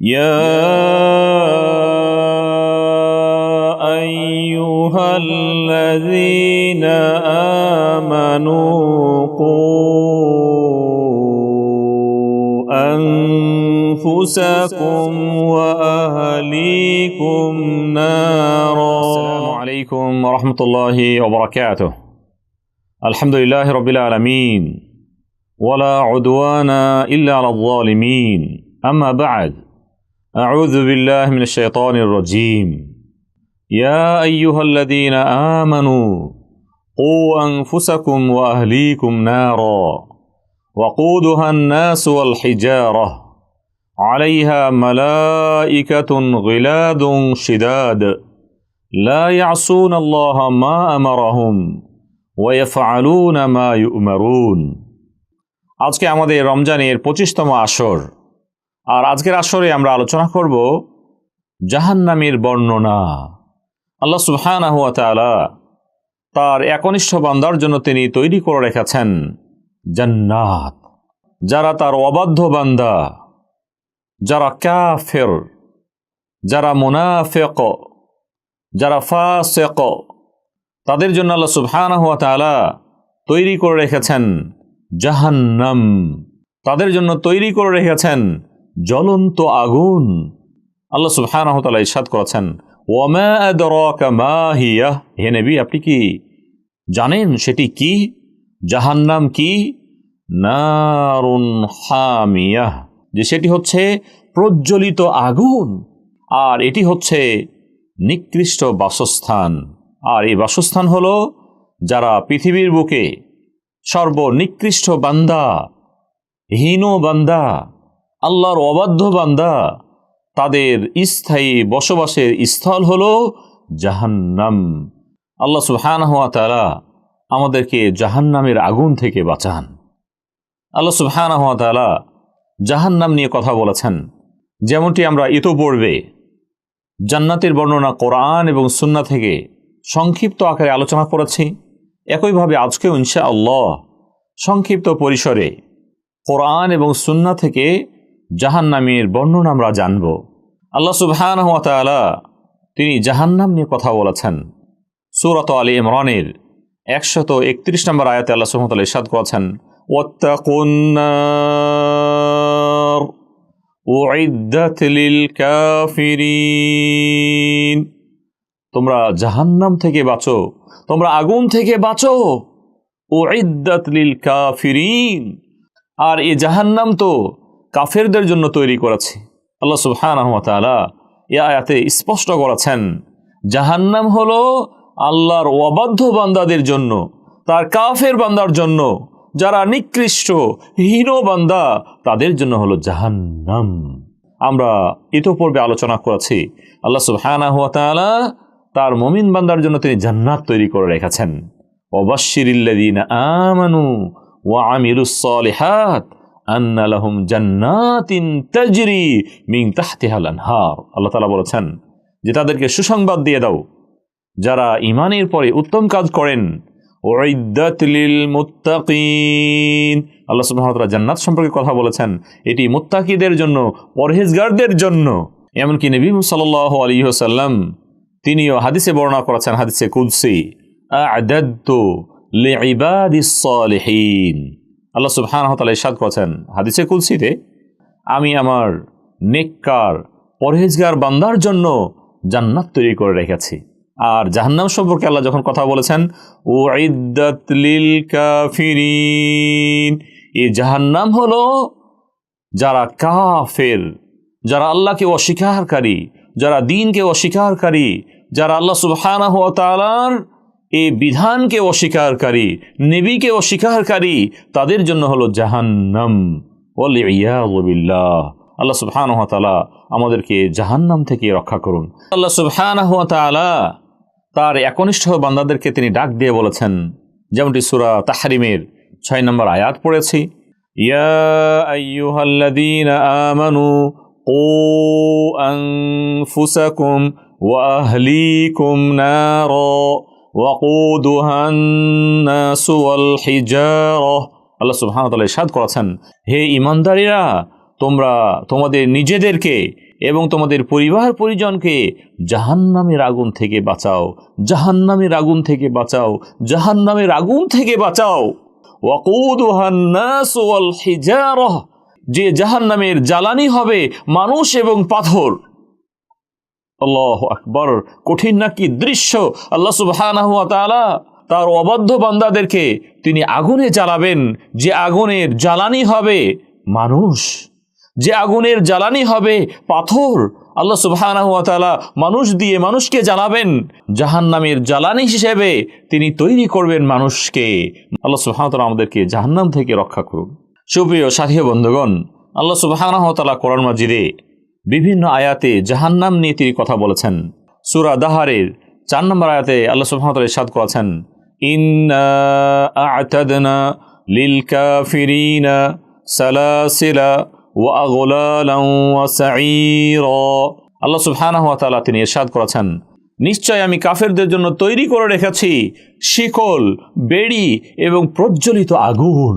يا أيها الذين آمنوا قوا أنفسكم وأهليكم نارا. السلام عليكم ورحمة الله وبركاته. الحمد لله رب العالمين. ولا عدوان إلا على الظالمين. أما بعد أعوذ بالله من الشيطان الرجيم يا أيها الذين آمنوا قوا أنفسكم وأهليكم نارا وقودها الناس والحجارة عليها ملائكة غلاد شداد لا يعصون الله ما أمرهم ويفعلون ما يؤمرون আজকে আমাদের রমজানের পঁচিশতম আসর আর আজকের আসরে আমরা আলোচনা করব জাহান্নামের বর্ণনা। আল্লাহ তাআলা তার একনিষ্ঠ বান্দার জন্য তিনি তৈরি করে রেখেছেন জান্নাত, যারা তার অবাধ্য বান্দা, যারা ক্যাফের যারা মুনাফেক, যারা ফাসেক, তাদের জন্য আল্লাহ সুবহানাহু হুয়া তাআলা তৈরি করে রেখেছেন জাহান্নাম। তাদের জন্য তৈরি করে রেখেছেন জ্বলন্ত আগুন। আল্লাহ সুবহানাহু তাআলা ইরশাদ করেছেন হে নবী, আপনি কি জানেন সেটি কি? জাহান্নাম কি? নারুন হামিয়াহ যে সেটি হচ্ছে প্রজ্বলিত আগুন, আর এটি হচ্ছে নিকৃষ্ট বাসস্থান। আর এই বাসস্থান হলো যারা পৃথিবীর বুকে সর্বনিকৃষ্ট বান্দা, হীন বান্দা আল্লাহর অবাধ্য বান্দা। তাদের স্থায়ী বসবাসের স্থল হল জাহান্নাম। আল্লাহ সুহান হওয়া তারা আমাদেরকে জাহান্নামের আগুন থেকে বাঁচান। আল্লাহ সুহান হওয়া তালা জাহান্নাম নিয়ে কথা বলেছেন। যেমনটি আমরা ইতোপূর্বে জান্নাতের বর্ণনা কোরআন এবং সুন্না থেকে সংক্ষিপ্ত আকারে আলোচনা করেছি। একইভাবে আজকেও ইনশা আল্লাহ সংক্ষিপ্ত পরিসরে কোরআন এবং সুন্না থেকে জাহান্নামের বর্ণনা আমরা জানব। আল্লাহ সুবহান তিনি জাহান্নাম নিয়ে কথা বলেছেন। সুরত আলী ইমরানের একশত একত্রিশ নম্বর আয়াতে আল্লাহ সুহমতাল ইসাদ করেছেন তোমরা জাহান্নাম থেকে বাঁচো, তোমরা আগুন থেকে বাঁচো। ও লিল কাফিরিন। আর এই জাহান্নাম তো কাফেরদের জন্য তৈরি করেছে। আল্লাহ সুবহান এ আয়াতে স্পষ্ট করেছেন, জাহান্নাম হলো আল্লাহর অবাধ্য বান্দাদের জন্য, তার কাফের বান্দার জন্য, যারা নিকৃষ্ট, হীন বান্দা, তাদের জন্য হলো জাহান্নাম। আমরা ইতোপূর্বে আলোচনা করেছি, আল্লাহ সুবহানা হুয়া তার মমিন বান্দার জন্য তিনি জান্নাত তৈরি করে রেখেছেন। অবাশিরিল্লাদিন আমানু ওয়া আমিরুস সালিহাত আন্না লাহুম জান্নাতিন তাজরি মিন তাহতিহাল আনহার আল্লাহ তাআলা বলেছেন যে তাদেরকে সুসংবাদ দিয়ে দাও। যারা ইমানের পরে উত্তম কাজ করেন ওয়াইদাত লিল মুত্তাকিন। আল্লাহ সুবহানাহু জান্নাত সম্পর্কে কথা বলেছেন। এটি মুত্তাকিদের জন্য, পরহেজগারদের জন্য। এমনকি নবী সাল্লাল্লাহু আলাইহি ওয়াসাল্লাম, তিনিও হাদিসে বর্ণনা করেছেন, হাদিসে কুদসি, আ'দাদতু লিইবাদিস সালিহিন। আল্লাহ ওয়া তাআলা করেছেন হাদিসে কুদসিতে, আমি আমার নেককার পরহেজগার বান্দার জন্য জান্নাত তৈরি করে রেখেছি। আর জাহান্নাম সম্পর্কে আল্লাহ যখন কথা বলেছেন ও লিল কাফিরিন এই জাহান্নাম হলো যারা কাফের, যারা আল্লাহকে অস্বীকারকারী যারা দিনকে অস্বীকারকারী যারা আল্লাহ সুবহানাহ ওয়া তাআলার এই বিধানকে অস্বীকারী নেবিকে অস্বীকারী তাদের জন্য হলো জাহান্নাম ওলিয়াবিল্লাহ আল্লাহ সুবহান তালা আমাদেরকে জাহান্নাম থেকে রক্ষা করুন আল্লাহ সুবহান তার একনিষ্ঠ বান্দাদেরকে তিনি ডাক দিয়ে বলেছেন যেমনটি সুরা তাহারিমের ছয় নম্বর আয়াত পড়েছি ইয়া আইয়ুহাল্লাযীনা আমানু قوا أنفسكم وأهليكم نارا ওয়াকুদুহান নাস ওয়াল হিজারা আল্লাহ সুবহানাহু ওয়া তাআলা ইরশাদ করেছেন, হে ইমানদারীরা তোমরা তোমাদের নিজেদেরকে এবং তোমাদের পরিবার পরিজনকে জাহান্নামের আগুন থেকে বাঁচাও, জাহান্নামের আগুন থেকে বাঁচাও, জাহান্নামের আগুন থেকে বাঁচাও। ওয়াকুদুহান নাস ওয়াল হিজারা যে জাহান্নামের জ্বালানি হবে মানুষ এবং পাথর। আল্লাহ আকবর। কঠিন নাকি দৃশ্য? আল্লাহ ওয়া তার অবাধ্য বান্দাদেরকে তিনি আগুনে জ্বালাবেন। যে আগুনের জ্বালানি হবে মানুষ, যে আগুনের জ্বালানি হবে পাথর, আল্লাহ ওয়া মানুষ দিয়ে মানুষকে জ্বালাবেন। জাহান্নামের জ্বালানি হিসেবে তিনি তৈরি করবেন মানুষকে। আল্লাহ তাআলা আমাদেরকে জাহান্নাম থেকে রক্ষা করুন সুপ্রিয় সাথী বন্ধুগণ, আল্লাহ তাআলা কোরআন মাজিদে বিভিন্ন আয়াতে জাহান্নাম নিয়ে তিনি কথা বলেছেন। সুরা দাহারের চার নম্বর আয়াতে আল্লাহ তাআলা ইরশাদ করেছেন, ইন্না লিল কাফিরিনা সালাসিলা ওয়া আগলালান ওয়া সাঈরা। আল্লাহ সুবহানাহু তিনি ইরশাদ করেছেন, নিশ্চয় আমি কাফেরদের জন্য তৈরি করে রেখেছি শিকল, বেড়ি এবং প্রজ্বলিত আগুন।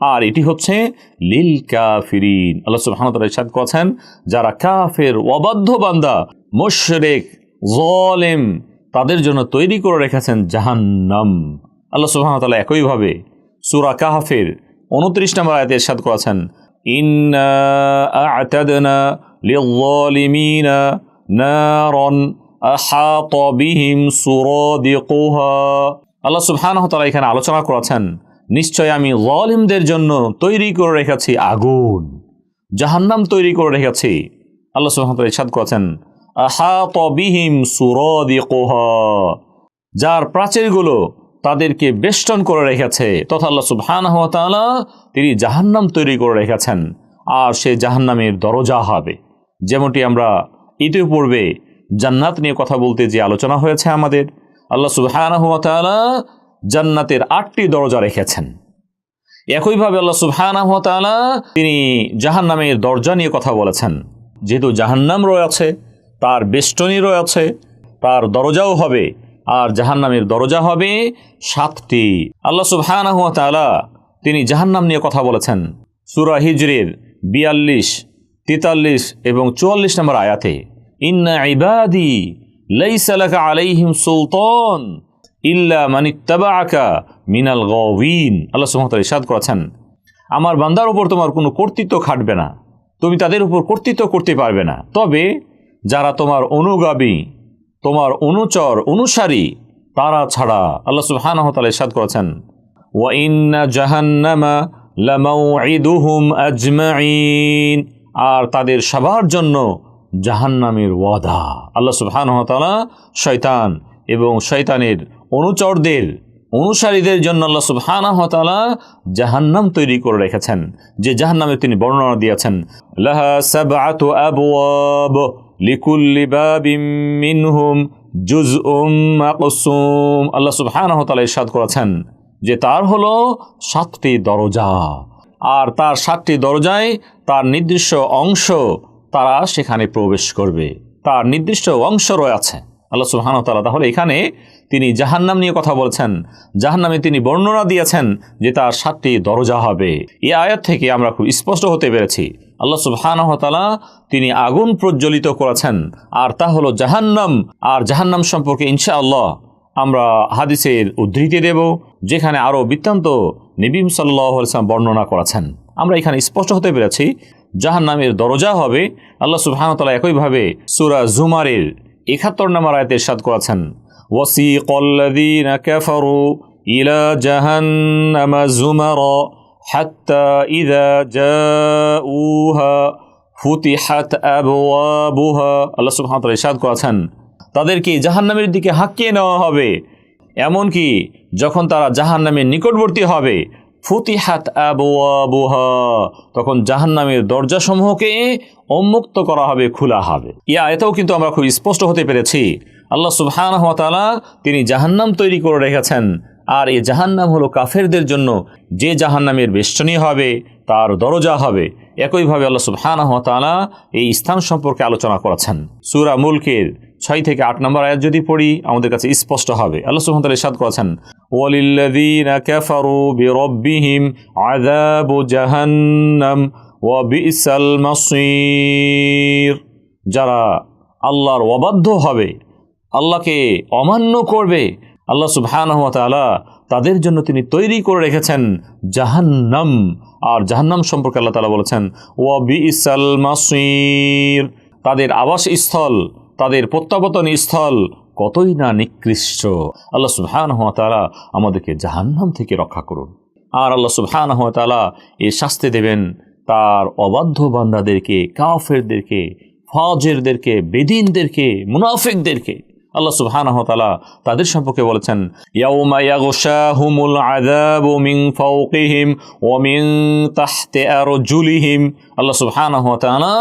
আর এটি হচ্ছে লিল কাফিরিন। আল্লাহ সুবহানাহু ইরশাদ করেছেন, যারা কাফের অবাধ্য বান্দা, মুশরিক, জালেম, তাদের জন্য তৈরি করে রেখেছেন জাহান্নাম। আল্লাহ সুবহানাহু ওয়া তাআলা একইভাবে সূরা কাহফের 29 নম্বর আয়াতে ইরশাদ করেছেন, ইন্না আ'তাদনা লিল-যালিমিনা নারান আহাতা বিহিম সুরাদিকুহা। আল্লাহ সুবহানাহু তাআলা এখানে আলোচনা করেছেন নিশ্চয় আমি জালিমদের জন্য তৈরি করে রেখেছি আগুন, জাহান্নাম তৈরি করে রেখেছি। আল্লাহ তাআলা ইরশাদ করেছেন বিহিম যার প্রাচীরগুলো তাদেরকে বেষ্টন করে রেখেছে, তথা আল্লাহ তাআলা তিনি জাহান্নাম তৈরি করে রেখেছেন, আর সে জাহান্নামের দরজা হবে। যেমনটি আমরা ইতিপূর্বে জান্নাত নিয়ে কথা বলতে যে আলোচনা হয়েছে আমাদের, আল্লাহ তাআলা জান্নাতের আটটি দরজা রেখেছেন। একইভাবে আল্লাহ সুবহানাহু তাআলা তিনি জাহান্নামের দরজা নিয়ে কথা বলেছেন। যেহেতু জাহান্নাম রয়েছে, তার বেষ্টনী রয়েছে, তার দরজাও হবে, আর জাহান্নামের দরজা হবে সাতটি। আল্লাহ সুবহানাহু তাআলা তিনি জাহান্নাম নিয়ে কথা বলেছেন। সূরা হিজরের বিয়াল্লিশ, তেতাল্লিশ এবং চুয়াল্লিশ নম্বর আয়াতে, ইন্না ইবাদি লাইসা লাকা আলাইহিম সুলতান। ইল্লা মানিত্তাবাআকা মিনাল গাওয়িন। আল্লাহ তাআলা ইরশাদ করেছেন, আমার বান্দার উপর তোমার কোনো কর্তৃত্ব খাটবে না, তুমি তাদের উপর কর্তৃত্ব করতে পারবে না। তবে যারা তোমার অনুগামী, তোমার অনুচর, অনুসারী, তারা ছাড়া আল্লাহ সুবহানাহু ওয়া তাআলা ইরশাদ করেছেন, ওয়া ইন্না জাহান্নামা লামাউইদুহুম আজমাইন আর তাদের সবার জন্য জাহান্নামের ওয়াদা। আল্লাহ সুবহানাহু ওয়া তাআলা শয়তান এবং শয়তানের অনুচরদের, অনুসারীদের জন্য আল্লাহ সুবহানাহু ওয়া তাআলা জাহান্নাম তৈরি করে রেখেছেন, যে জাহান্নামে তিনি বর্ণনা দিয়েছেন, লাহা সাবআতু আবওয়াব লিকুল্লি বাবিম মিনহুম জুজউম মাকসুম। আল্লাহ সুবহানাহু তাআলা ইরশাদ করেছেন যে তার হলো সাতটি দরজা, আর তার সাতটি দরজায় তার নির্দিষ্ট অংশ তারা সেখানে প্রবেশ করবে, তার নির্দিষ্ট অংশ রয়েছে। আল্লাহ সুবহানাহু তাআলা তাহলে এখানে তিনি জাহান্নাম নিয়ে কথা বলছেন। জাহান্নামে তিনি বর্ণনা দিয়েছেন যে তার সাতটি দরজা হবে। এই আয়াত থেকে আমরা খুব স্পষ্ট হতে পেরেছি। আল্লাহ সুবহানাহু ওয়া তিনি আগুন প্রজ্বলিত করেছেন। আর তা হলো জাহান্নাম। আর জাহান্নাম সম্পর্কে ইনশাআল্লাহ আমরা হাদিসের উদ্ধৃতি দেব, যেখানে আরও বৃত্তান্ত নবীম সাল্লাহ বর্ণনা করেছেন। আমরা এখানে স্পষ্ট হতে পেরেছি, জাহান্নামের দরজা হবে। আল্লাহ তাআলা একইভাবে সূরা জুমারের একাত্তর নম্বর আয়াতে ইরশাদ করেছেন। وسيق الذين كفروا إلى جهنم زمرا حتى إذا جاءوها فتحت أبوابها আল্লাহ সুবহানাহু ওয়া তাআলা ইরশাদ করেছেন তাদেরকে জাহান্নামের দিকে হাঁকিয়ে নেওয়া হবে এমনকি যখন তারা জাহান্নামের নিকটবর্তী হবে ফুতিহাত আবুহা তখন জাহান্নামের দরজাসমূহকে উন্মুক্ত করা হবে খোলা হবে ইয়া এটাও কিন্তু আমরা খুব স্পষ্ট হতে পেরেছি আল্লাহ সুবহানাহু ওয়া তিনি জাহান্নাম তৈরি করে রেখেছেন। আর এই জাহান্নাম হলো কাফেরদের জন্য যে জাহান্নামের বেষ্টনী হবে, তার দরজা হবে। একইভাবে আল্লাহ সুবহানাহু ওয়া এই স্থান সম্পর্কে আলোচনা করেছেন। সূরা মুলকের ছয় থেকে আট নম্বর আয়াত যদি পড়ি, আমাদের কাছে স্পষ্ট হবে। আল্লাহ সুবহানাহু ওয়া তাআলা ইরশাদ করেছেন মাসির। যারা আল্লাহর অবাধ্য হবে আল্লাহকে অমান্য করবে। আল্লাহ সুবহানাহু ওয়া তাআলা তাদের জন্য তিনি তৈরি করে রেখেছেন জাহান্নাম। আর জাহান্নাম সম্পর্কে আল্লাহ তাআলা বলেছেন ওয়াবিসাল মাসির। তাদের আবাসস্থল, তাদের প্রত্যাবর্তন স্থল কতই না নিকৃষ্ট। আল্লাহ সুবহানাহু ওয়া তাআলা আমাদেরকে জাহান্নাম থেকে রক্ষা করুন। আর আল্লাহ সুবহানাহু ওয়া তাআলা এই শাস্তি দেবেন তার অবাধ্য বান্দাদেরকে, কাফেরদেরকে, ফাজেরদেরকে, বেদিনদেরকে, মুনাফিকদেরকে। আল্লাহ সুবহানাহু তাআলা তাদের সম্পর্কে বলেছেন, ইয়াউমা ইয়াগশাহুমুল আযাবু মিন ফাওকিহিম ওয়া মিন তাহতি আরজুলিহিম। আল্লাহ সুবহানাহু ওয়া তাআলা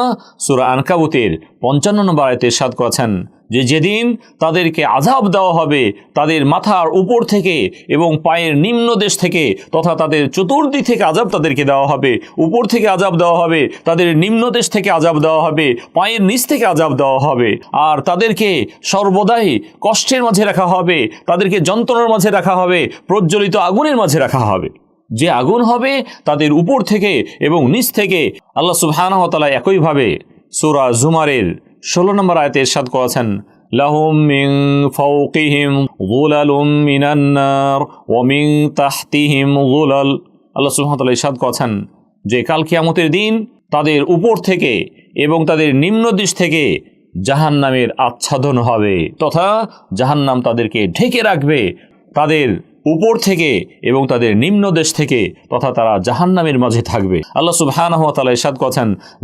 সূরা আনকাবুতের 55 নম্বর আয়াতে ইরশাদ করেছেন যে যেদিন তাদেরকে আজাব দেওয়া হবে, তাদের মাথার উপর থেকে এবং পায়ের নিম্ন দেশ থেকে তথা তাদের চতুর্দিক থেকে আজাব তাদেরকে দেওয়া হবে। উপর থেকে আজাব দেওয়া হবে, তাদের নিম্ন দেশ থেকে আজাব দেওয়া হবে, পায়ের নিচ থেকে আজাব দেওয়া হবে। আর তাদেরকে সর্বদাই কষ্টের মাঝে রাখা হবে, তাদেরকে যন্ত্রণার মাঝে রাখা হবে, প্রজ্বলিত আগুনের মাঝে রাখা হবে। যে আগুন হবে, তাদের উপর থেকে এবং নিচ থেকে আল্লাহ সুবহানাহু ওয়া তাআলা একইভাবে সূরা জুমারের ষোলো নম্বর আয়তে ইরশাদ করেছেন, লাহুম মিন ফাওকিহিম গুলালুম মিনান নার ওয়া মিন তাহতিহিম গুলাল। আল্লাহ তাআলা ইরশাদ করেছেন যে কাল কিয়ামতের দিন তাদের উপর থেকে এবং তাদের নিম্ন দিশ থেকে জাহান্নামের আচ্ছাদন হবে, তথা জাহান্নাম তাদেরকে ঢেকে রাখবে, তাদের উপর থেকে এবং তাদের নিম্ন দেশ থেকে তথা তারা জাহান্নামের মাঝে থাকবে। আল্লাহ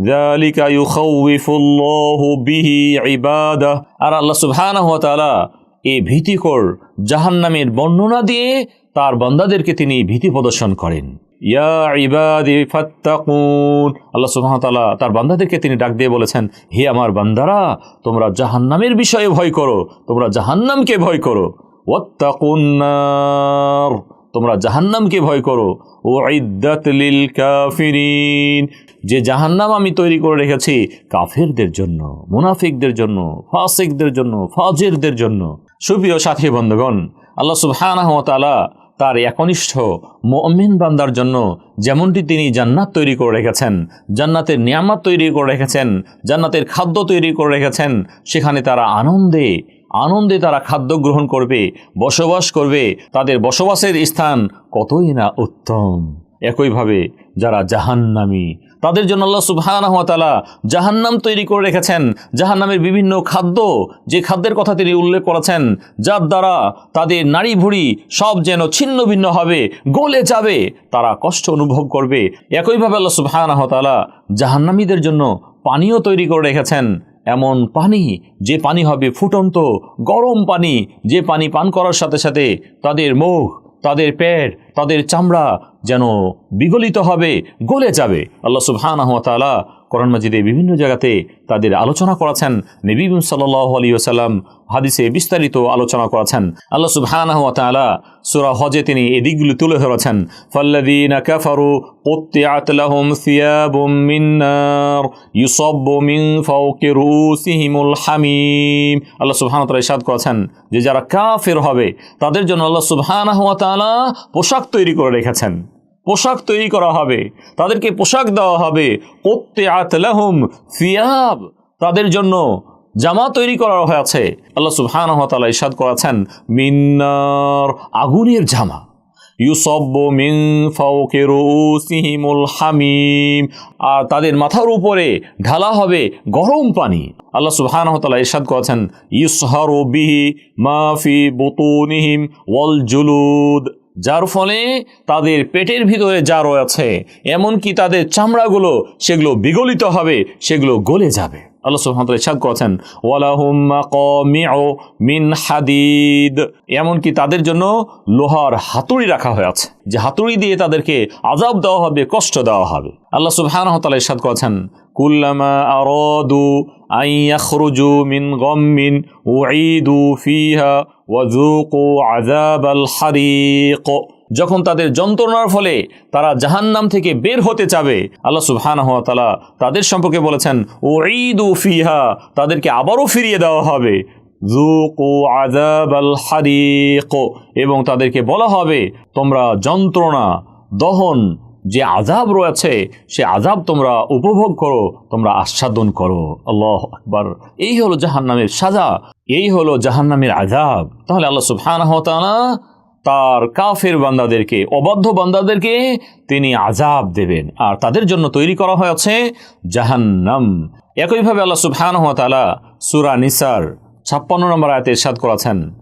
যালিকা ইউখাউইফুল্লাহু বিহি ইবাদাহ। আর আল্লাহ তাআলা এই ভীতিকর জাহান্নামের বর্ণনা দিয়ে তার বান্দাদেরকে তিনি ভীতি প্রদর্শন করেন। ইয়া ইবাদি ফাত্তাকুন। আল্লাহ তাআলা তার বান্দাদেরকে তিনি ডাক দিয়ে বলেছেন, হে আমার বান্দারা, তোমরা জাহান্নামের বিষয়ে ভয় করো, তোমরা জাহান্নামকে ভয় করো। ওয়াত্তাকুন্নার তোমরা জাহান্নামকে ভয় করো। ও লিল কাফিরিন, যে জাহান্নাম আমি তৈরি করে রেখেছি কাফেরদের জন্য, মুনাফিকদের জন্য, ফাসিকদের জন্য, ফাজেরদের জন্য। সুপ্রিয় সাথী বন্ধুগণ, আল্লাহ সুবহানাহু ওয়া তার একনিষ্ঠ মুমিন বান্দার জন্য যেমনটি তিনি জান্নাত তৈরি করে রেখেছেন, জান্নাতের নিয়ামত তৈরি করে রেখেছেন, জান্নাতের খাদ্য তৈরি করে রেখেছেন, সেখানে তারা আনন্দে আনন্দে তারা খাদ্য গ্রহণ করবে, বসবাস করবে, তাদের বসবাসের স্থান কতই না উত্তম। একইভাবে যারা জাহান্নামী, তাদের জন্য আল্লাহ সুবহানাহু ওয়া তাআলা জাহান্নাম তৈরি করে রেখেছেন। জাহান্নামের বিভিন্ন খাদ্য, যে খাদ্যের কথা তিনি উল্লেখ করেছেন, যার দ্বারা তাদের নাড়ি ভুড়ি সব যেন ছিন্ন ভিন্ন হবে, গলে যাবে, তারা কষ্ট অনুভব করবে। একইভাবে আল্লাহ সুবহানাহু ওয়া জাহান্নামীদের জন্য পানীয় তৈরি করে রেখেছেন। এমন পানি, যে পানি হবে ফুটন্ত, গরম পানি, যে পানি পান করার সাথে সাথে তাদের মুখ, তাদের পেট, তাদের চামড়া যেন বিগলিত হবে, গলে যাবে। আল্লাহ সুবহানাহু কোরআন মাজিদে বিভিন্ন জায়গাতে তাদের আলোচনা করেছেন। নবীম সাল্লাল্লাহু আলাইহি হাদিসে বিস্তারিত আলোচনা করেছেন আল্লাহ সুবহানাহু ওয়া তাআলা সূরা হজে তিনি এই দিকগুলো তুলে ধরেছেন ফাল্লাযীনা কাফারু قطعت لهم ثياب من نار يصب من فوق رؤوسهم الحميم আল্লাহ সুবহানাহু ওয়া তাআলা ইরশাদ করেছেন যে যারা কাফের হবে তাদের জন্য আল্লাহ সুবহানাহু ওয়া তাআলা পোশাক তৈরি করে রেখেছেন পোশাক তৈরি করা হবে তাদেরকে পোশাক দেওয়া হবে কোত্তে আতলাহুম ফিয়াব তাদের জন্য জামা তৈরি করা হয়েছে আল্লাহ সুবহানাহু ওয়া তাআলা ইরশাদ করেছেন, মিন্নার আগুনের জামা। ইউসব্ব মিন ফাওকে রুসিহিমুল হামিম। আর তাদের মাথার উপরে ঢালা হবে গরম পানি। আল্লাহ সুবহানাহু ওয়া তাআলা ইরশাদ করেছেন ইউসহারু বিহি মা ফি বুতুনিহিম ওয়াল জুলুদ। যার ফলে তাদের পেটের ভিতরে যা রয়েছে, এমনকি তাদের চামড়াগুলো, সেগুলো বিগলিত হবে, সেগুলো গলে যাবে। আল্লাহ তাআলা ইরশাদ করেছেন মিন হাদিদ এমনকি তাদের জন্য লোহার হাতুড়ি রাখা হয়েছে যে হাতুড়ি দিয়ে তাদেরকে আজাব দেওয়া হবে, কষ্ট দেওয়া হবে। আল্লাহ তাআলা ইরশাদ করেছেন, কুল্লামা আরাদু আন ইয়াখরুজু মিন গাম্মিন উঈদু ফিহা ওয়াযুকু আযাবাল হারিক। যখন তাদের যন্ত্রণার ফলে তারা জাহান্নাম থেকে বের হতে চাবে, আল্লাহ সুবহানাহু ওয়া তাআলা তাদের সম্পর্কে বলেছেন, উঈদু ফিহা তাদেরকে আবারও ফিরিয়ে দেওয়া হবে। এবং তাদেরকে বলা হবে, তোমরা যন্ত্রণা, দহন, যে আজাব রয়েছে, সে আজাব তোমরা উপভোগ করো, তোমরা আস্বাদন করো। আল্লাহ আকবার। এই হলো জাহান্নামের সাজা, এই হলো জাহান্নামের আজাব তাহলে আল্লাহ তাআলা তার কাফের বান্দাদেরকে, অবাধ্য বান্দাদেরকে তিনি আজাব দেবেন। আর তাদের জন্য তৈরি করা হয়েছে জাহান্নাম। একইভাবে আল্লাহ ওয়া তাআলা সূরা নিসার ছাপ্পান্ন নম্বর আয়াতে ইরশাদ করেছেন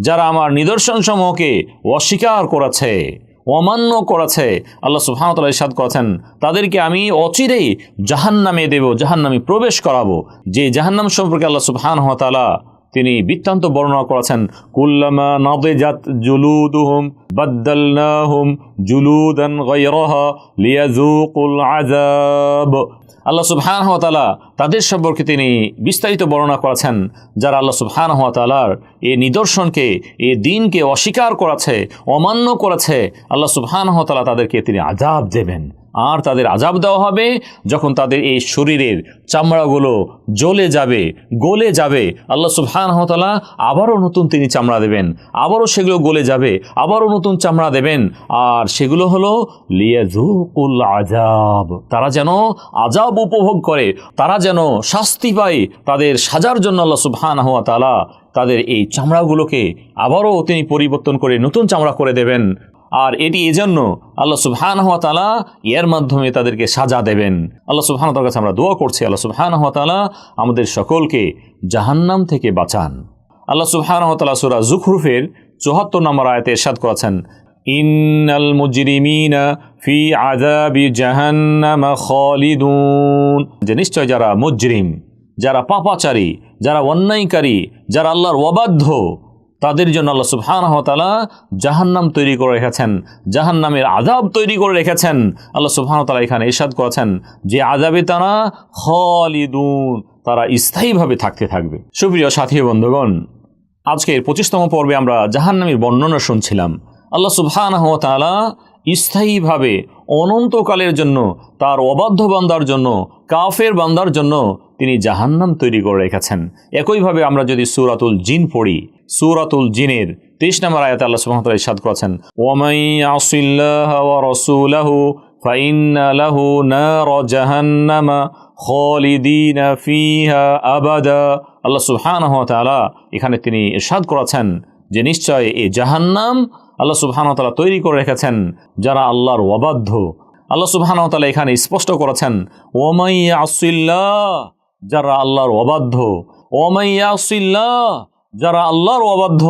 যারা আমার নিদর্শন সমূহকে অস্বীকার করেছে অমান্য করেছে। আল্লাহ সুবহানাহু ইসাদ করেছেন, তাদেরকে আমি অচিরেই জাহান্নামে দেব, জাহান্নামে প্রবেশ করাবো। যে জাহান্নাম সম্পর্কে আল্লাহ সুফহান হতালা তিনি বৃত্তান্ত বর্ণনা করেছেন, কুল্লামা নাদিজাত জুলুদুহুম বাদ্দালনাহুম জুলুদান গায়রাহা লিয়াযুকুল আযাব। আল্লাহ সুবহান হতালা তাদের সম্পর্কে তিনি বিস্তারিত বর্ণনা করেছেন, যারা আল্লাহ সুবহান হতালার এ নিদর্শনকে এ দিনকে অস্বীকার করেছে, অমান্য করেছে, আল্লাহ সুবহান হতালা তাদেরকে তিনি আজাব দেবেন। আর তাদের আজাব দেওয়া হবে। যখন তাদের এই শরীরের চামড়াগুলো জ্বলে যাবে, গলে যাবে, আল্লাহ সুবহানাহু ওয়া আবারও নতুন তিনি চামড়া দেবেন। আবারও সেগুলো গলে যাবে, আবারও নতুন চামড়া দেবেন। আর সেগুলো হলো লিয়াজুকুল আজাব তারা যেন আজাব উপভোগ করে, তারা যেন শাস্তি পায় তাদের সাজার জন্য আল্লাহ সুবহানাহু ওয়া তাআলা তাদের এই চামড়াগুলোকে আবারও তিনি পরিবর্তন করে নতুন চামড়া করে দেবেন। আর এটি এজন্য আল্লাহ সুবহান তালা এর মাধ্যমে তাদেরকে সাজা দেবেন। আল্লাহ সুবহান তার কাছে আমরা দোয়া করছি, আল্লাহ সুবহান তালা আমাদের সকলকে জাহান্নাম থেকে বাঁচান। আল্লাহ সুবহান তালা সুরা জুখরুফের চুহাত্তর নম্বর আয়তে এরশাদ করেছেন, ইন্নাল মুজরিমিনা ফি আযাবি জাহান্নাম খালিদুন। যে নিশ্চয় যারা মুজরিম, যারা পাপাচারী, যারা অন্যায়কারী, যারা আল্লাহর অবাধ্য তাদের জন্য আল্লাহ সুবহানাহু ওয়া তাআলা জাহান্নাম তৈরি করে রেখেছেন, জাহান্নামের আজাব তৈরি করে রেখেছেন। আল্লাহ তাআলা এখানে ইরশাদ করেছেন যে আযাবে তারা খালিদুন, তারা স্থায়ীভাবে থাকতে থাকবে। সুপ্রিয় সাথী বন্ধুগণ, আজকের পঁচিশতম পর্বে আমরা জাহান্নামের বর্ণনা শুনছিলাম। আল্লাহ সুবহানাহু ওয়া তাআলা স্থায়ীভাবে অনন্তকালের জন্য, তার অবাধ্য বান্দার জন্য, কাফের বান্দার জন্য তিনি জাহান্নাম তৈরি করে রেখেছেন। একইভাবে আমরা যদি সুরাতুল জিন পড়ি সুরাতুল জিনের, তেইশ নম্বর আয়াত আল্লাহ ওয়া তাআলা করেছেন ওয়ামাই ইয়াসিল্লাহ ওয়া রাসূলাহু ফাইন্না লাহু নার জাহান্নামা খালিদিনা ফিহা আবাদা। আল্লাহ সুবহানাহু ওয়া তাআলা এখানে তিনি ইরশাদ করেছেন যে নিশ্চয় এই জাহান্নাম আল্লাহ সুবহানাহু ওয়া তাআলা তৈরি করে রেখেছেন, যারা আল্লাহর অবাধ্য। আল্লাহ সুবহানাহু ওয়া তাআলা এখানে স্পষ্ট করেছেন ওমাই ইয়াসিল্লাহ, যারা আল্লাহর অবাধ্য। ওমাই ইয়াসিল্লাহ যারা আল্লাহর অবাধ্য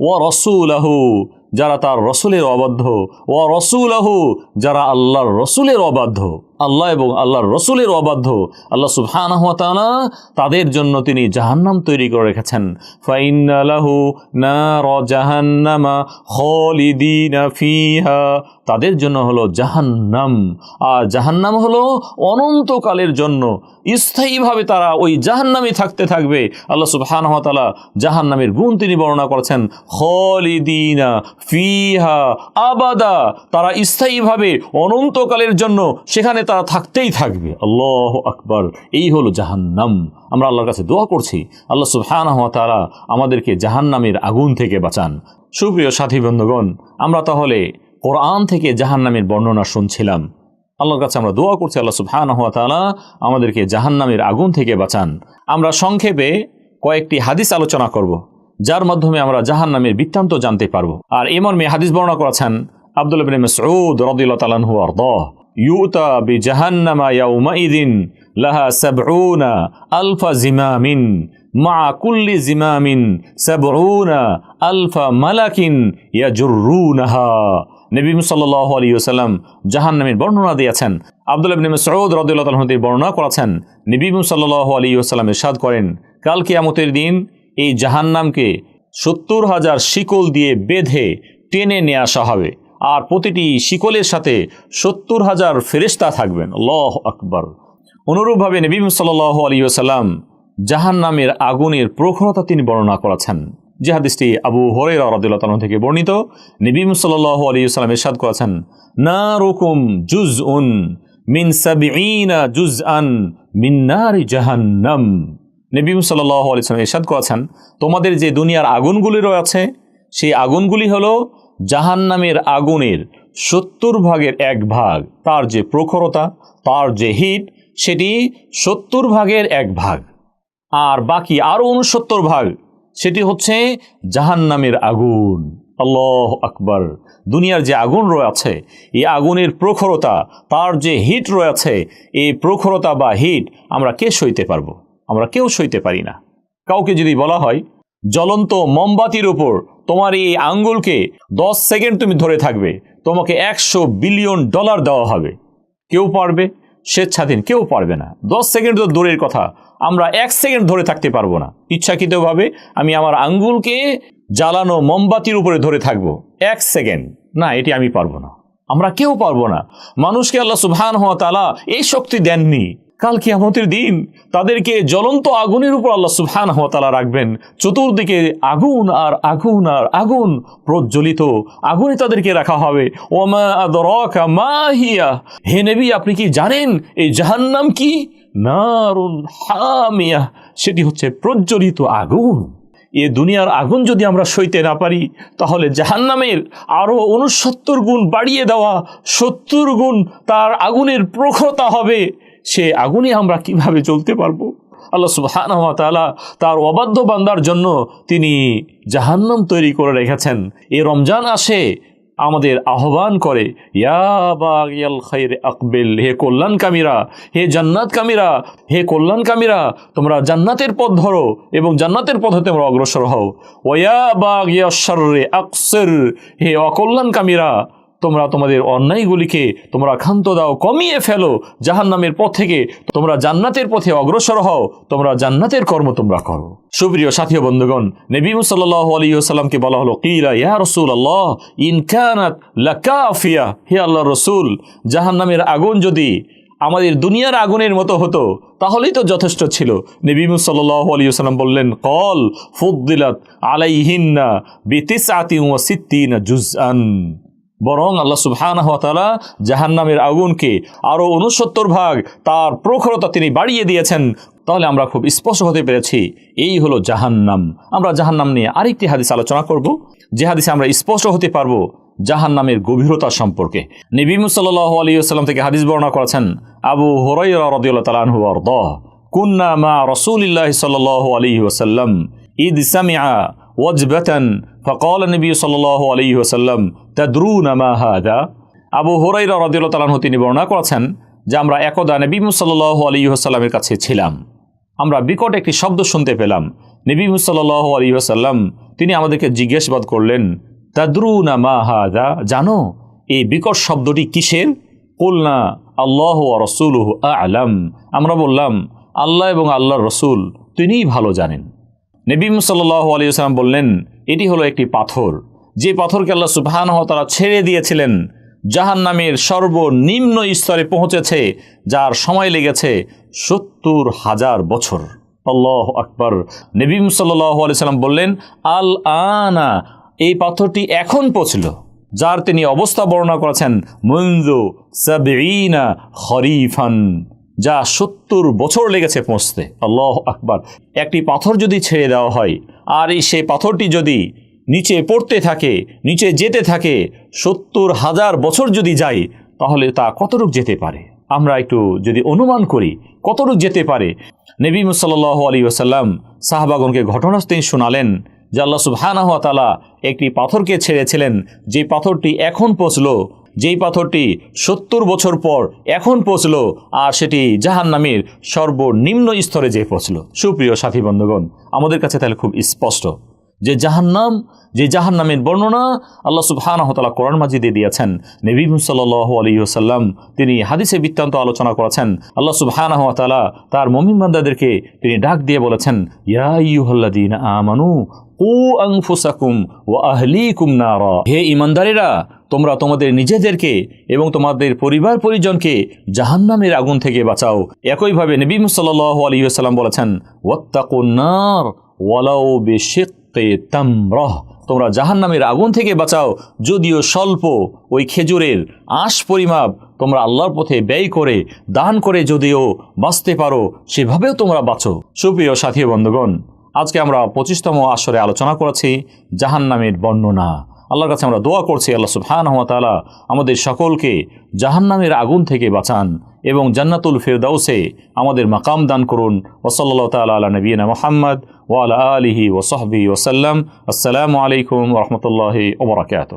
ও রসুলাহু, যারা তার রসুলের অবাধ্য ও রসুলাহু, যারা আল্লাহর রসুলের অবাধ্য। আল্লাহ এবং আল্লাহর রসুলের অবাধ্য। আল্লাহ সুবহানাহু ওয়া তাদের জন্য তিনি জাহান্নাম তৈরি করে রেখেছেন। ফাইন্নালাহু নার জাহান্নামা ফিহা। তাদের জন্য হলো জাহান্নাম। আর জাহান্নাম হলো অনন্তকালের জন্য। স্থায়ীভাবে তারা ওই জাহান্নামে থাকতে থাকবে। আল্লাহ সুবহানাহু ওয়া তাআলা জাহান্নামের গুণ তিনি বর্ণনা করেছেন। খালিদিনা ফিহা। আবাদা। তারা স্থায়ীভাবে অনন্তকালের জন্য সেখানে তারা থাকতেই থাকবে। আল্লাহ আকবার। এই হলো জাহান্নাম। আমরা আল্লাহর কাছে দোয়া করছি। আল্লাহ সুবহানাহু তাআলা আমাদেরকে জাহান্নামের আগুন থেকে বাঁচান। সুপ্রিয় সাথী বন্ধুগণ, আমরা তাহলে কোরআন থেকে জাহান্নামের বর্ণনা শুনছিলাম। আল্লাহর কাছে আমরা দোয়া করছি, আল্লাহ সুবহানাহু ওয়া তাআলা আমাদেরকে জাহান্নামের আগুন থেকে বাঁচান। আমরা সংক্ষেপে কয়েকটি হাদিস আলোচনা করব, যার মাধ্যমে আমরা জাহান্নামের বৃত্তান্ত জানতে পারব। আর এমন মেয়ে হাদিস বর্ণনা করেছেন আব্দুল ইবনে মাসউদ রাদিয়াল্লাহু তাআলা আনহু আরদাহ ইউতা বিজাহান্নামা ইয়াউমাইদিন লাহা সাবউনা আলফা জিমামিন, মা কুল্লি জিমামিন সাবউনা আলফা মালাকিন ইয়াজুরুনাহা। নবী সাল্লাল্লাহু আলাইহি ওয়াসাল্লাম জাহান্নামের বর্ণনা দিয়েছেন। আব্দুল্লাহ ইবনে তাআলা হতে বর্ণনা করেছেন। নবী সাল্লাল্লাহু আলাইহি ওয়াসাল্লাম ইরশাদ করেন, কাল কিয়ামতের দিন এই জাহান্নামকে সত্তর হাজার শিকল দিয়ে বেঁধে টেনে নিয়ে আসা হবে। আর প্রতিটি শিকলের সাথে সত্তর হাজার ফেরেশতা থাকবেন। লহ আকবর। অনুরূপভাবে নবী সাল্লাল্লাহু আলাইহি ওয়াসাল্লাম জাহান্নামের আগুনের প্রখরতা তিনি বর্ণনা করেছেন। যে আবু হরেরা রাদিয়াল্লাহু তাআলা থেকে বর্ণিত, নবী সাল্লাল্লাহু আলাইহি ওয়াসাল্লাম ইরশাদ করেছেন, নারুকুম জুজউন মিন সাবঈনা জুজআন মিন নারি জাহান্নাম। নবী সাল্লাল্লাহু আলাইহি ওয়াসাল্লাম ইরশাদ করেছেন, তোমাদের যে দুনিয়ার আগুনগুলি রয়েছে, সেই আগুনগুলি হলো জাহান্নামের আগুনের সত্তর ভাগের এক ভাগ। তার যে প্রখরতা, তার যে হিট, সেটি সত্তর ভাগের এক ভাগ। আর বাকি আরও উনসত্তর ভাগ, সেটি হচ্ছে জাহান্নামের আগুন। আল্লাহ আকবর। দুনিয়ার যে আগুন রয়েছে এই আগুনের প্রখরতা, তার যে হিট রয়েছে এই প্রখরতা বা হিট আমরা কে সইতে পারব? আমরা কেউ সইতে পারি না। কাউকে যদি বলা হয় জ্বলন্ত মোমবাতির উপর তোমার এই আঙ্গুলকে দশ সেকেন্ড তুমি ধরে থাকবে। তোমাকে একশো বিলিয়ন ডলার দেওয়া হবে। কেউ পারবে? স্বেচ্ছাধীন। কেউ পারবে না। দশ সেকেন্ড তো দূরের কথা। আমরা এক সেকেন্ড ধরে থাকতে পারব না। ইচ্ছাকৃতভাবে আমি আমার আঙ্গুলকে জ্বালানো মোমবাতির উপরে ধরে থাকব। এক সেকেন্ড। না, এটি আমি পারব না। আমরা কেউ পারব না। মানুষকে আল্লাহ সুবহান হওয়া তালা এই শক্তি দেননি। কাল কিয়ামতের দিন তাদেরকে জ্বলন্ত আগুনের উপর আল্লাহ সুবহান তালা রাখবেন। চতুর্দিকে আগুন আর আগুন আর আগুন প্রজ্বলিত। আগুনে তাদেরকে রাখা হবে। ওমা হে নেবি, আপনি কি জানেন এই জাহান্নাম কি? নারুন হামিয়া। সেটি হচ্ছে প্রজ্বলিত আগুন। এ দুনিয়ার আগুন যদি আমরা সইতে না পারি, তাহলে জাহান্নামের আরও উনসত্তর গুণ বাড়িয়ে দেওয়া সত্তর গুণ তার আগুনের প্রখরতা হবে। সে আগুনে আমরা কীভাবে চলতে পারব? আল্লাহ তাআলা তার অবাধ্য বান্দার জন্য তিনি জাহান্নাম তৈরি করে রেখেছেন। এ রমজান আসে, আমাদের আহ্বান করে আকবেল, হে কল্যাণকামীরা, হে জান্নাতকামীরা, হে কল্যাণকামীরা, তোমরা জান্নাতের পথ ধরো এবং জান্নাতের পথে তোমরা অগ্রসর হও। ওয়া বাগিয়া শাররে আকসের, হে অকল্যাণকামীরা তোমরা তোমাদের অন্যায়গুলিকে তোমরা ক্ষান্ত দাও, কমিয়ে ফেলো। জাহান্নামের পথ থেকে তোমরা জান্নাতের পথে অগ্রসর হও, তোমরা জান্নাতের কর্ম তোমরা করো। সুপ্রিয় সাথী বন্ধুগণ, নবী সাল্লাল্লাহু আলাইহি বলা হলো, কিলা ইয়া রাসূলুল্লাহ, ইন কানাত লাকাফিয়া হে আল্লাহর রাসূল, জাহান্নামের আগুন যদি আমাদের দুনিয়ার আগুনের মতো হতো, তাহলেই তো যথেষ্ট ছিল। নবী সাল্লাল্লাহু আলাইহি ওয়াসাল্লাম বললেন, কল ফুদ্দিলাত আলাইহিন্না বিতিসআতি ওয়া সিত্তিনা জুজআন বরং আল্লাহ সুবহানাহু ওয়া তাআলা জাহান্নামের আগুনকে আরও উনসত্তর ভাগ তার প্রখরতা তিনি বাড়িয়ে দিয়েছেন। তাহলে আমরা খুব স্পষ্ট হতে পেরেছি, এই হলো জাহান্নাম। আমরা জাহান্নাম নিয়ে আরেকটি হাদিস আলোচনা করব, যে হাদিসে আমরা স্পষ্ট হতে পারব জাহান্নামের গভীরতা সম্পর্কে। নবী সাল্লাল্লাহু আলাইহি ওয়াসাল্লাম থেকে হাদিস বর্ণনা করেছেন, আবু ওয়ারদাহ কুন্না মা রাসূলিল্লাহি সাল্লাল্লাহু আলাইহি ওয়াসাল্লাম, ইদ সামিআ ওয়াজবাতান ফকল নবী সাল আলী ওসাল্লাম তাদ্রু নামা হাদা আবু হোরাই রদিল তালাহ তিনি বর্ণনা করেছেন যে আমরা একদা নবী মুসাল্লাহ আলী কাছে ছিলাম। আমরা বিকট একটি শব্দ শুনতে পেলাম। নবী মুসাল্লাহ আলী ওসাল্লাম তিনি আমাদেরকে জিজ্ঞাসাবাদ করলেন তাদ্রু নামা হাদা? জানো, এই বিকট শব্দটি কিসের? কুলনা, আল্লাহ রসুল আলম। আমরা বললাম, আল্লাহ এবং আল্লাহর রসুল তিনিই ভালো জানেন। নবীম সাল্লাহ আলিয়াল্লাম বললেন, এটি হলো একটি পাথর। যে পাথরকে আল্লাহ সুবহান তারা ছেড়ে দিয়েছিলেন জাহান নামের সর্বনিম্ন স্তরে পৌঁছেছে, যার সময় লেগেছে সত্তর হাজার বছর। আল্লাহ আকবর। নবীম সাল্লাহ আলিয়াল্লাম বললেন, আল আনা, এই পাথরটি এখন পৌঁছল, যার তিনি অবস্থা বর্ণনা করেছেন মঞ্জু সাবিনা হরিফান যা সত্তর বছর লেগেছে পৌঁছতে। আল্লাহ আকবার। একটি পাথর যদি ছেড়ে দেওয়া হয়, আর এই সেই পাথরটি যদি নিচে পড়তে থাকে, নিচে যেতে থাকে, সত্তর হাজার বছর যদি যায়, তাহলে তা কতটুক যেতে পারে? আমরা একটু যদি অনুমান করি, কতটুক যেতে পারে? নবী মুসাল্লাহ আলী ওসাল্লাম সাহাবাগনকে ঘটনা তিনি শোনালেন, যে আল্লাহ সুবহানাহু তাআলা একটি পাথরকে ছেড়েছিলেন, যে পাথরটি এখন পৌঁছল যেই পাথরটি সত্তর বছর পর এখন পৌঁছল, আর সেটি জাহান নামের সর্বনিম্ন স্তরে যে পৌঁছল। সুপ্রিয় সাথী বন্ধুগণ, আমাদের কাছে তাহলে খুব স্পষ্ট যে জাহান্নাম, যে জাহান্নামের বর্ণনা আল্লাহ সুবহানাহু ওয়া কোরআন মাজিদে দিয়েছেন। নবী সাল্লাল্লাহু আলাইহি ওয়াসাল্লাম, তিনি হাদিসে বৃত্তান্ত আলোচনা করেছেন। আল্লাহ সুবহানাহু ওয়া তার মুমিন বান্দাদেরকে তিনি ডাক দিয়ে বলেছেন, ইয়া আইয়ুহাল্লাযীনা আমানু, কু আনফুসাকুম ওয়া আহলিকুম নারা। হে ইমানদারেরা তোমরা তোমাদের নিজেদেরকে এবং তোমাদের পরিবার পরিজনকে জাহান্নামের আগুন থেকে বাঁচাও। একইভাবে নবী আলাইহি ওয়াসাল্লাম বলেছেন ওয়াত্তাকুন নার ওয়ালাউ বিশিক্কি তোমরা। জাহান্নামের আগুন থেকে বাঁচাও, যদিও স্বল্প ওই খেজুরের আঁশ পরিমাপ তোমরা আল্লাহর পথে ব্যয় করে, দান করে যদিও বাঁচতে পারো, সেভাবেও তোমরা বাঁচো। সুপ্রিয় সাথী বন্ধুগণ, আজকে আমরা পঁচিশতম আসরে আলোচনা করেছি জাহান্নামের বর্ণনা। আল্লাহর কাছে আমরা দোয়া করছি, আল্লাহ সুবহান তালা আমাদের সকলকে জাহান্নামের আগুন থেকে বাঁচান এবং জান্নাতুল ফেরদাউসে আমাদের মাকাম দান করুন। ওসল্লা তালা আলা নবীনা মোহাম্মদ ওয়ালা আলিহি ওসহবি ওসাল্লাম আসসালামু আলাইকুম রহমতুল্লাহ ওবরাকাত